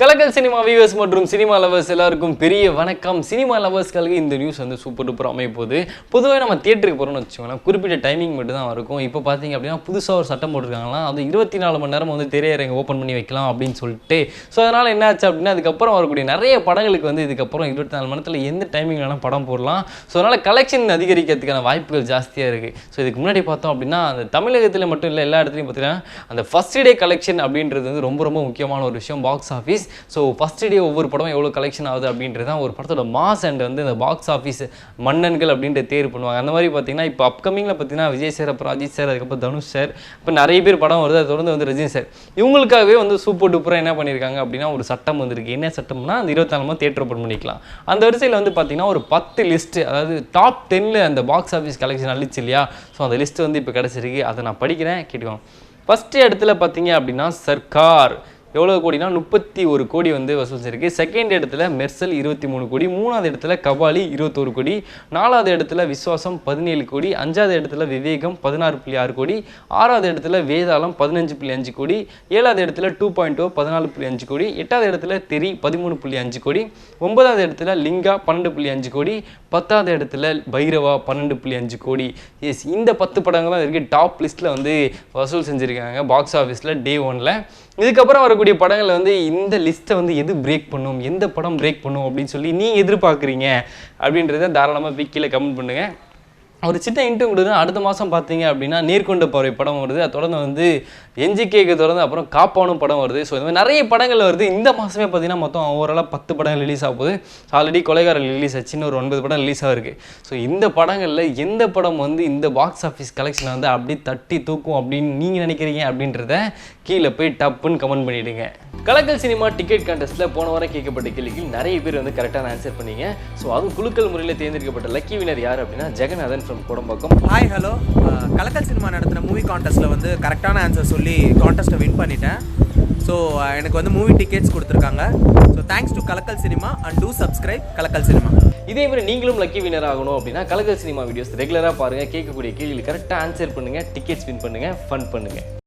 Kalakkal cinema viewers மற்றும் cinema lovers எல்லாருக்கும் பெரிய வணக்கம். சினிமா லவர்ஸ்களுக்கு இந்த நியூஸ் வந்து சூப்பர் டூப்பர் அமைய போகுது. பொதுவாக நம்ம தியேட்டருக்கு போகிறோம்னு வச்சுக்கோங்களேன் குறிப்பிட்ட டைமிங் மட்டும் தான் இருக்கும். இப்போ பார்த்தீங்க அப்படின்னா புதுசாக ஒரு சட்டம் போட்டிருக்காங்களா அது இருபத்தி நாலு மணி நேரம் வந்து திரையரங்க ஓப்பன் பண்ணி வைக்கலாம் அப்படின்னு சொல்லிட்டு. ஸோ அதனால் என்ன ஆச்சு அப்படின்னா அதுக்கப்புறம் வரக்கூடிய நிறைய படங்களுக்கு வந்து இதுக்கப்புறம் இருபத்தி நாலு மணி நேரத்தில் எந்த டைமிங் வேணால் படம் போடலாம். ஸோ அதனால் கலெக்ஷன் அதிகரிக்கிறதுக்கான வாய்ப்புகள் ஜாஸ்தியாக இருக்குது ஸோ இதுக்கு முன்னாடி பார்த்தோம் அப்படின்னா அந்த தமிழகத்தில் மட்டும் இல்லை எல்லா இடத்துலையும் பார்த்தீங்கன்னா அந்த ஃபஸ்ட் டே கலெக்ஷன் அப்படின்றது வந்து ரொம்ப ரொம்ப முக்கியமான ஒரு விஷயம். Box office so first day ஒவ்வொரு படம் எவ்வளோ கலெக்ஷன் ஆகுது அப்படின்றது தான் ஒரு படத்தோட மாஸ் அண்ட் வந்து இந்த பாக்ஸ் ஆஃபீஸ் மன்னன்கள் அப்படின்ற தேர்வு பண்ணுவாங்க. அந்த மாதிரி பார்த்தீங்கன்னா இப்போ அப்கமிங்கில் பார்த்தீங்கன்னா விஜய் சார் அப்புறம் அஜித் சார் அதுக்கப்புறம் தனுஷ் சார் இப்போ நிறைய பேர் படம் வருது. அதை தொடர்ந்து வந்து ரஜினி சார் இவங்களுக்காகவே வந்து சூப்பர் டூப்பராக என்ன பண்ணியிருக்காங்க அப்படின்னா ஒரு சட்டம் வந்திருக்கு. என்ன சட்டம்னா அந்த இருபத்தி தேட்டர் ஓப்பன் பண்ணிக்கலாம். அந்த வரிசையில் வந்து பார்த்தீங்கன்னா ஒரு பத்து லிஸ்ட்டு அதாவது டாப் டென்னில் அந்த பாக்ஸ் ஆஃபீஸ் கலெக்ஷன் அழிச்சு இல்லையா? ஸோ அந்த லிஸ்ட் வந்து இப்போ கிடச்சிருக்கு. அதை நான் படிக்கிறேன் கேட்டுக்கோங்க. ஃபஸ்ட்டு இடத்துல பார்த்தீங்க அப்படின்னா சர்க்கார். எவ்வளோ கோடினா முப்பத்தி ஒரு கோடி வந்து வசூல் செஞ்சிருக்கு. செகண்ட் இடத்துல மெர்சல் இருபத்தி மூணு கோடி மூணாவது இடத்துல கபாலி இருபத்தோரு கோடி நாலாவது இடத்துல விஸ்வாசம் பதினேழு கோடி அஞ்சாவது இடத்துல விவேகம் பதினாறு புள்ளி ஆறு கோடி ஆறாவது இடத்துல வேதாளம் பதினஞ்சு புள்ளி அஞ்சு கோடி ஏழாவது இடத்துல டூ பாயிண்ட் ஓ பதினாலு புள்ளி அஞ்சு கோடி எட்டாவது இடத்துல தெரி பதிமூணு புள்ளி அஞ்சு கோடி ஒன்பதாவது இடத்துல லிங்கா பன்னெண்டு புள்ளி அஞ்சு கோடி பத்தாவது இடத்துல பைரவா பன்னெண்டு புள்ளி அஞ்சு கோடி. எஸ் இந்த பத்து படங்கள் தான் இருக்குது டாப் லிஸ்ட்டில் வந்து வசூல் செஞ்சுருக்காங்க பாக்ஸ் ஆஃபீஸில் டே ஒனில் இதுக்கப்புறம் வரக்கூடிய படங்களை வந்து இந்த லிஸ்ட்டை வந்து எது பிரேக் பண்ணும்? எந்த படம் பிரேக் பண்ணும்? அப்படின்னு சொல்லி நீங்கள் எதிர்பார்க்குறீங்க? அப்படின்றத தாராளமாக விக்கியில் கமெண்ட் பண்ணுங்கள் ஒரு சின்ன இன்ட்டு கொடுங்க அடுத்த மாதம் பார்த்தீங்க அப்படின்னா நேர்கொண்ட பறவை படம் வருது. அதை தொடர்ந்து வந்து என்ஜிகேக்கு தொடர்ந்து அப்புறம் காப்பானும் படம் வருது. ஸோ இந்த மாதிரி நிறைய படங்கள் வருது. இந்த மாதமே பார்த்தீங்கன்னா மொத்தம் ஓவராலாக பத்து படங்கள் ரிலீஸ் ஆக போகுது. ஆல்ரெடி கொலைகாரர் ரிலீஸ் ஆச்சுன்னு ஒரு ஒன்பது படம் ரிலீஸ் ஆகிருக்கு ஸோ இந்த படங்களில் எந்த படம் வந்து இந்த பாக்ஸ் ஆஃபீஸ் கலெக்ஷனை வந்து அப்படியே தட்டி தூக்கும் அப்படின்னு நீங்கள் நினைக்கிறீங்க அப்படின்றத கீழே போய் டப்புன்னு கமெண்ட் பண்ணிவிடுங்க கலக்கல் சினிமா டிக்கெட் கண்டஸ்ட்டில் போன வாரம் கேட்கப்பட்ட கேள்விக்கு நிறைய பேர் வந்து கரெக்டான ஆன்சர் பண்ணீங்க. ஸோ அதுவும் குழுக்கள் முறையில் தேர்ந்தெடுக்கப்பட்ட லக்கி வினர் யார் அப்படின்னா Jeganathan from Kodambakkam hi hello Kalakkal cinema நடத்தின மூவி கான்டெஸ்ட்டில் வந்து கரெக்டான ஆன்சர் சொல்லி கான்டெஸ்ட்டை வின் பண்ணிட்டேன். ஸோ எனக்கு வந்து மூவி டிக்கெட்ஸ் கொடுத்துருக்காங்க. So thanks to Kalakkal cinema and do subscribe Kalakkal cinema. இதே மாதிரி நீங்களும் லக்கி வினர் ஆகணும் அப்படின்னா கலக்கல் சினிமா வீடியோஸ் ரெகுலராக பாருங்கள் கேட்கக்கூடிய கேள்விகள் கரெக்டாக ஆன்சர் பண்ணுங்கள் டிக்கெட்ஸ் வின் பண்ணுங்கள் ஃபன் பண்ணுங்கள்